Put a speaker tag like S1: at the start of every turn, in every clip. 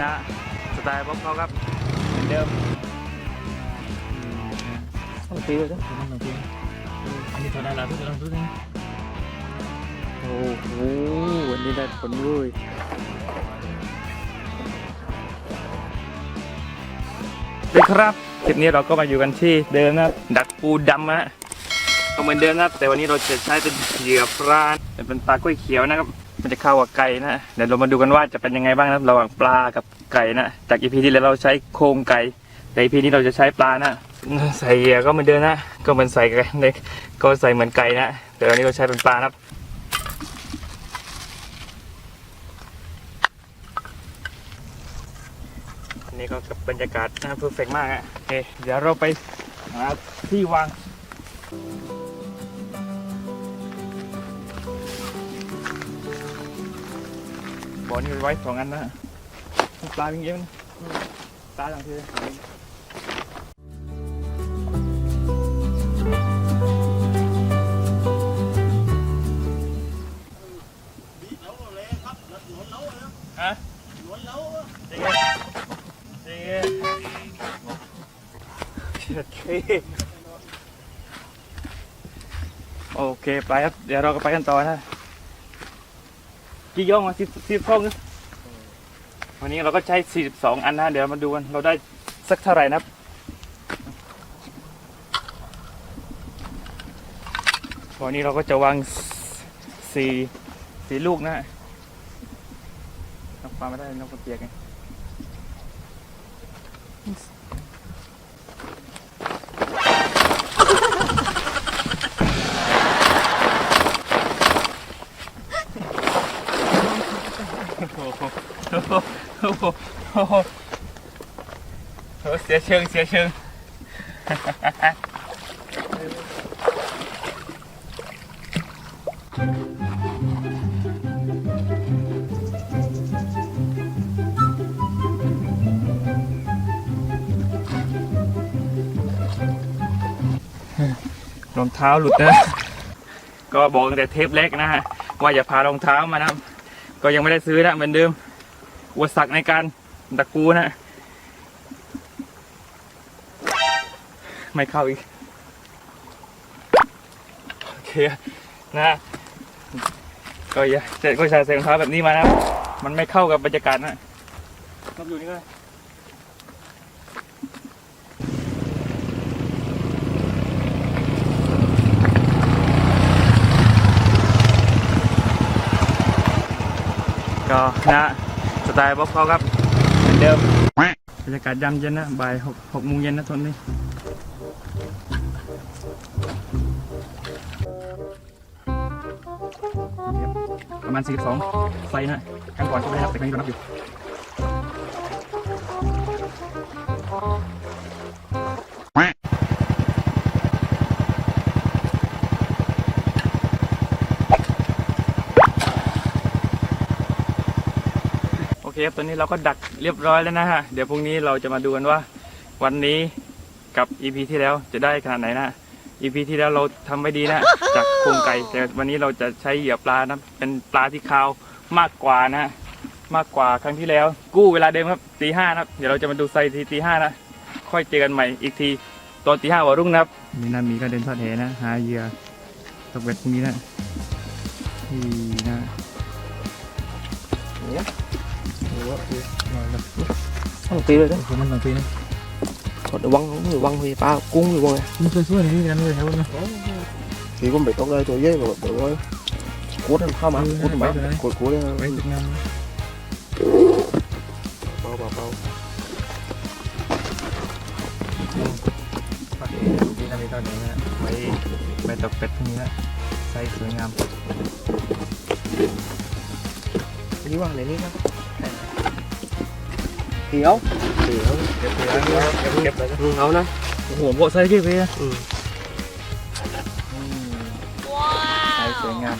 S1: นะสไตล์บ๊อบเขาครับเหมือนเดิม
S2: ต้องตีเลยจ้ะ
S3: ต้องลองดูอันนี้เท่าไหร่ละทุกคนลองดูนะ
S2: โอ้โหวันนี้ได้ผลเลย
S1: สวัสดีครับคลิปนี้เราก็มาอยู่กันที่เดิมนะครับดักปูดำนะฮะก็เหมือนเดิมนะครับแต่วันนี้เราจะใช้เป็นเหยื่อปลาเป็นปลากล้วยเขียวนะครับ มันจะเข้ากับไก่นะเดี๋ยวเรามาดูกันว่าจะเป็นยังไงบ้างนะระหว่างปลากับไก่นะจากอีพีที่แล้วเราใช้โครงไก่แต่อีพีนี้เราจะใช้ปลานะใส่เหยื่อก็เหมือนเดิมนะก็เหมือนใส่ไก่เด็กก็ใส่เหมือนไก่นะแต่วันนี้เราใช้เป็นปลานะครับอันนี้ก็กับบรรยากาศนะเพอร์เฟกมากอะโอเคเดี๋ยวเราไปหาที่วาง บ่อนี่ไว้สองอันนะปลาเป็นเงี้ยมันปลาต่างทีฮะจริงเหรอจริงเหรอโอเคโอเค ไปครับ เดี๋ยวเราก็ไปกันต่อนะ กี่ย่องอะสิบสิบฟองนะวันนี้เราก็ใช้สี่สิบสองอันนะเดี๋ยวมาดูกันเราได้สักเท่าไหร่นะครับวันนี้เราก็จะวางสี่สี่ลูกนะนับปลาไม่ได้นับกระเปียกไง เสียเชิงเสียเชิงรองเท้าหลุดนะ ก็บอกตั้งแต่เทปแรกนะฮะ ว่าอย่าพารองเท้ามานะครับก็ยังไม่ได้ซื้อนะเหมือนเดิม อุปสรรคในการดักปูนะไม่เข้าอีก โอเคนะก็อย่าเสร็จก็ใส่ใส่รองเท้าแบบนี้มานะ มันไม่เข้ากับบรรยากาศนะครับอยู่นี่ก็ได้ก็นะ สไตล์บ๊อบเขาครับเหมือนเดิมบรรยากาศยามเย็นนะบ่ายหกหกโมงเย็นนะทนนี่ประมาณ 42ไซส์นะขั้นก่อนก็ไม่ได้นับแต่ครั้งนี้เรานับอยู่ เคครับตอนนี้เราก็ดักเรียบร้อยแล้วนะฮะ เดี๋ยวพรุ่งนี้เราจะมาดูกันว่า วันนี้กับ EP ที่แล้วจะได้ขนาดไหนนะ EP ที่แล้วเราทำไม่ดีนะจากโครงไก่แต่วันนี้เราจะใช้เหยื่อปลานะเป็นปลาที่คาวมากกว่านะมากกว่าครั้งที่แล้ว กู้เวลาเดิมครับตีห้านะเดี๋ยวเราจะมาดูไซทีตีห้านะค่อยเจอกันใหม่อีกทีตอนตีห้าวันรุ่งนะครับนี่นะมีก็เดินทอดแหนะหาเหยื่อตกเบ็ดพรุ่งนี้นะนี่นะ
S2: ต้ องตีเลยจ้ะ
S3: ผมมันลองดูนะ
S2: ถอดวังหรือวัง thì ba cung thì วัง
S3: มันสวยๆนี่กันเลยครับมัน
S2: thì con bị con đây tôi với mà được rồi cuốn lên không mà
S3: Ừ,
S2: cuốn
S3: phải
S2: mà
S3: rồi đấy.
S2: cuốn cuốn
S3: ไว้
S2: lên
S3: ติดงาน
S2: bao bao bao
S1: ที่นามีตอนนี้นะไว้ไปตกเป็ดพรุ่งนี้นะไซส์สวยงา ม
S2: đi qua này đi nha hiểu hiểu
S1: เก็บเลยเก็บเลย
S2: ừ, ngon đó
S1: โอ้โหโบไซส์กี่ปีอะ
S2: ừ.
S1: ไซส์สวยงาม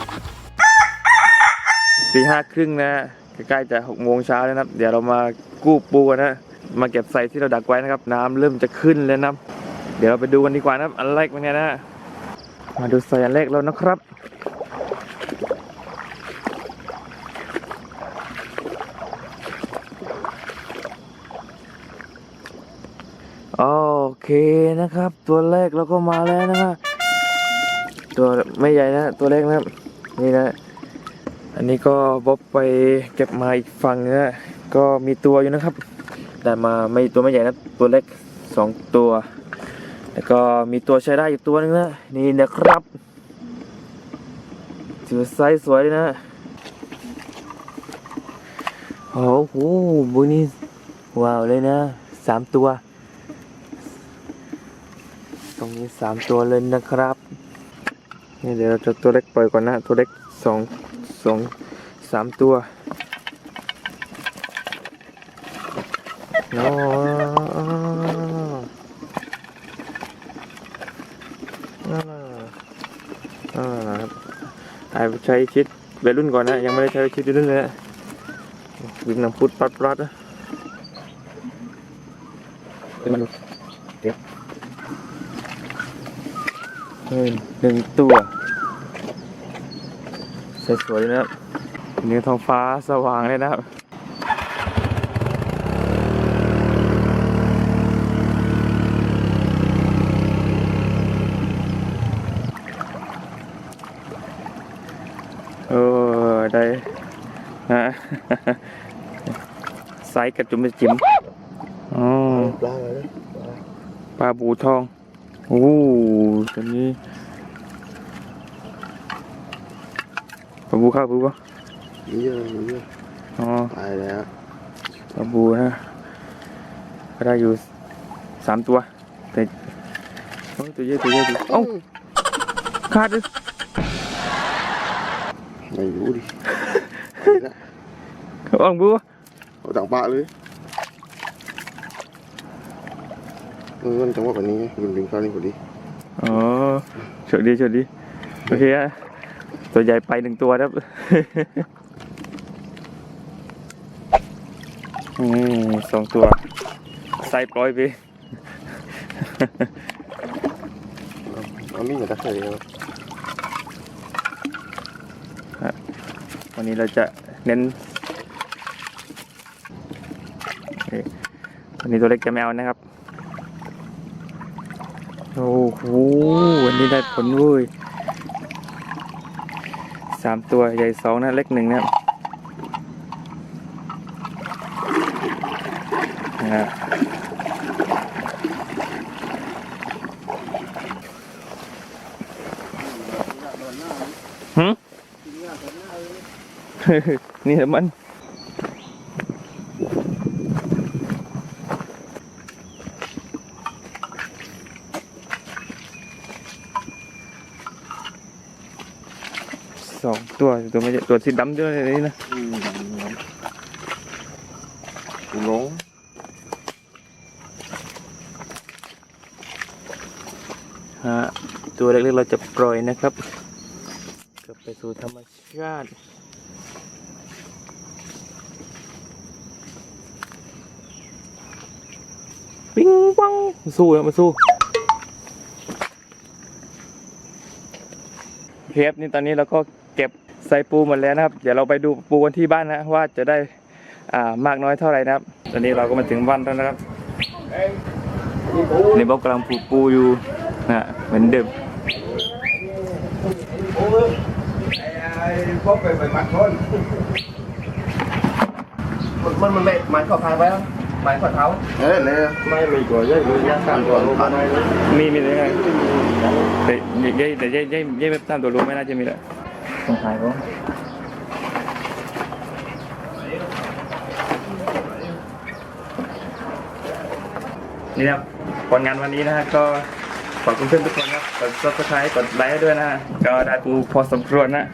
S1: ตีห้าครึ่งนะใกล้ๆจะหกโมงเช้าแล้วนะครับ เดี๋ยวเรามากู้ปูกันนะ มาเก็บใส่ที่เราดักไว้นะครับ น้ำเริ่มจะขึ้นแล้วนะครับเดี๋ยวเราไปดูกันดีกว่านะครับอันแรกเป็นไงนะมาดูใส่อันแรกแล้วนะครับ โเคนะครับ ตัวแรกเราก็มาแล้วนะฮะตัวไม่ใหญ่นะตัวเล็กนะนี่นะ อันนี้ก็บ๊อบไปเก็บมาอีกฝั่งนะก็มีตัวอยู่นะครับได้มาไม่ตัวไม่ใหญ่นะตัวเล็กสองตัว แล้วก็มีตัวใช้ได้อีกตัวหนึงนะนี่นะครับถือไซส์สวยเลยนะโอ้โหบุนี่ว้าวเลยนะสามตัว รงนี้สามตัวเลยนะครับนี่เดี๋ยวเราจะตัวเล็กปล่อยก่อนนะ ตัวเล็กสองสองสามตัวโอ้อ่าอ่าครับใช้ชิดวัยรุ่นก่อนนะ ยังไม่ได้ใช้ชิดวัยรุ่นเลยนะวิ่งน้ำพุดปัดปัดนะเป็นมันเดี๋ยว ฮ้ยหนึ่งตัวสวยๆเลยนะครับเนื้อท้องฟ้าสว่างเลยนะครับเออได้ฮะไซส์กระจุมกระจิ๋มอ๋อ
S2: ปลาอะไรนะ
S1: ปลาบูทอง โอ้ ตัวนี้ปลาบูข้าวบูปะ
S2: มีเยอะมีเยอะ
S1: อ๋อ
S2: ตายแล้ว
S1: ปลาบูนะก็ได้อยู่สามตัวแต่โอ้ยตัวเยอะตัวเยอะตัวเอ้าขาดเลย
S2: ไม่รู้ดิ
S1: อ่องบูปะ
S2: เอาต่างปลาเลยเออมันจังหวะแบบนี้มันดึงเข้านี่พอดี
S1: อ๋อโชคดีโชคดี โอเคอะตัวใหญ่ไปหนึ่งตัวครับอืมสองตัวใส่ปล่อยไป
S2: เอามีดมาตักใส่เลย
S1: วันนี้เราจะเน้นเอ่อวันนี้ตัวเล็กจะไม่เอานะครับ โอ้โหวันนี้ได้ผลเว้ยสามตัวใหญ่สองนะเล็กหนึ่งนะนะฮะนี่แหละมัน สองตัวตัวไม่ใช่ตัวสีดำด้วยเลยนี่นะ
S2: หลง
S1: ฮะตัวเล็กๆเราจะปล่อยนะครับกลับไปสู่ธรรมชาติปิ้งปังสู้นะมาสู้เทปนี่ตอนนี้เราก็ เก็บใส่ปูหมดแล้วนะครับ เดี๋ยวเราไปดูปูกันที่บ้านนะว่าจะได้อ่ามากน้อยเท่าไหร่นะครับ ตอนนี้เราก็มาถึงบ้านแล้วนะครับนี่บอกกำลังปูปูอยู่นะเหมือนเดิม
S2: มันมันไม่มันเข้าพายไปแล้วมันข้อเท้าเออเลย
S3: ไม่มีตัวใหญ่เลยย่างสามตัวลงมาได้เลย
S1: มีมีเลยไงแต่ยัยแต่ยัยยัยยัยไม่ตามตัวรู้ไม่น่าจะมีเลย สงสายเขานี่นะครับผลงานวันนี้นะฮะก็ขอบคุณเพื่อนทุกคนครับกดซับสไครต์กดไลค์ด้วยนะฮะก็ได้ปูพอสมควรนะ